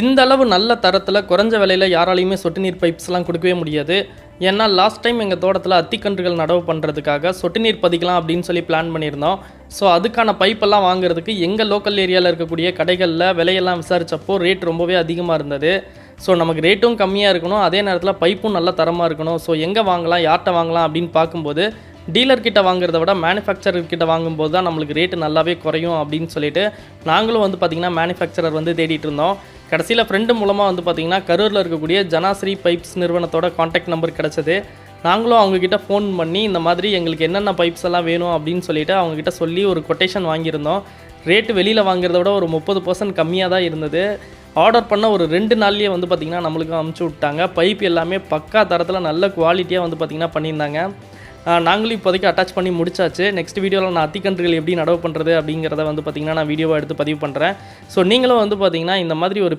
இந்த அளவு நல்ல தரத்தில் குறைஞ்ச விலையில் யாராலையுமே சொட்டு நீர் பைப்ஸ்லாம் கொடுக்கவே முடியாது. ஏன்னா லாஸ்ட் டைம் எங்கள் தோட்டத்தில் அத்திக்கன்றுகள் நடவு பண்ணுறதுக்காக சொட்டு நீர் பதிக்கலாம் அப்படின்னு சொல்லி பிளான் பண்ணியிருந்தோம். ஸோ அதுக்கான பைப்பெல்லாம் வாங்குறதுக்கு எங்கள் லோக்கல் ஏரியாவில் இருக்கக்கூடிய கடைகளில் விலையெல்லாம் விசாரித்தப்போ ரேட் ரொம்பவே அதிகமாக இருந்தது. ஸோ நமக்கு ரேட்டும் கம்மியாக இருக்கணும். அதே நேரத்தில் பைப்பும் நல்ல தரமாக இருக்கணும். ஸோ எங்கே வாங்கலாம் யார்கிட்ட வாங்கலாம் அப்படின்னு பார்க்கும்போது டீலர்கிட்ட வாங்குறத விட மேனுஃபேக்சரர் கிட்ட வாங்கும்போது தான் நம்மளுக்கு ரேட்டு நல்லாவே குறையும் அப்படின்னு சொல்லிட்டு நாங்களும் வந்து பார்த்திங்கன்னா மேனுஃபேக்சரர் வந்து தேடிட்டு இருந்தோம். கடைசியில் ஃப்ரெண்டு மூலமாக வந்து பார்த்திங்கன்னா கரூரில் இருக்கக்கூடிய ஜனாஸ்ரீ பைப்ஸ் நிறுவனத்தோட காண்டாக்ட் நம்பர் கிடச்சது. நாங்களும் அவங்கக்கிட்ட ஃபோன் பண்ணி இந்த மாதிரி எங்களுக்கு என்னென்ன பைப்ஸ் எல்லாம் வேணும் அப்படின்னு சொல்லிட்டு அவங்கக்கிட்ட சொல்லி ஒரு கொட்டேஷன் வாங்கியிருந்தோம். ரேட்டு வெளியில் வாங்குறத விட ஒரு முப்பது பர்சன்ட் கம்மியாக தான் இருந்தது. ஆர்டர் பண்ண ஒரு ரெண்டு நாள்லேயே வந்து பார்த்திங்கன்னா நம்மளுக்கு அமுச்சு விட்டாங்க. பைப் எல்லாமே பக்கா தரத்தில் நல்ல குவாலிட்டியாக வந்து பார்த்திங்கன்னா பண்ணியிருந்தாங்க. நாங்களும் இப்போதைக்கு அட்டாச் பண்ணி முடிச்சாச்சு. நெக்ஸ்ட் வீடியோவில் நான் அத்திக்கன்றுகள் எப்படி நடவு பண்ணுறது அப்படிங்கிறத வந்து பார்த்திங்கன்னா நான் வீடியோவாக எடுத்து பதிவு பண்ணுறேன் ஸோ நீங்களும் வந்து பார்த்திங்கன்னா இந்த மாதிரி ஒரு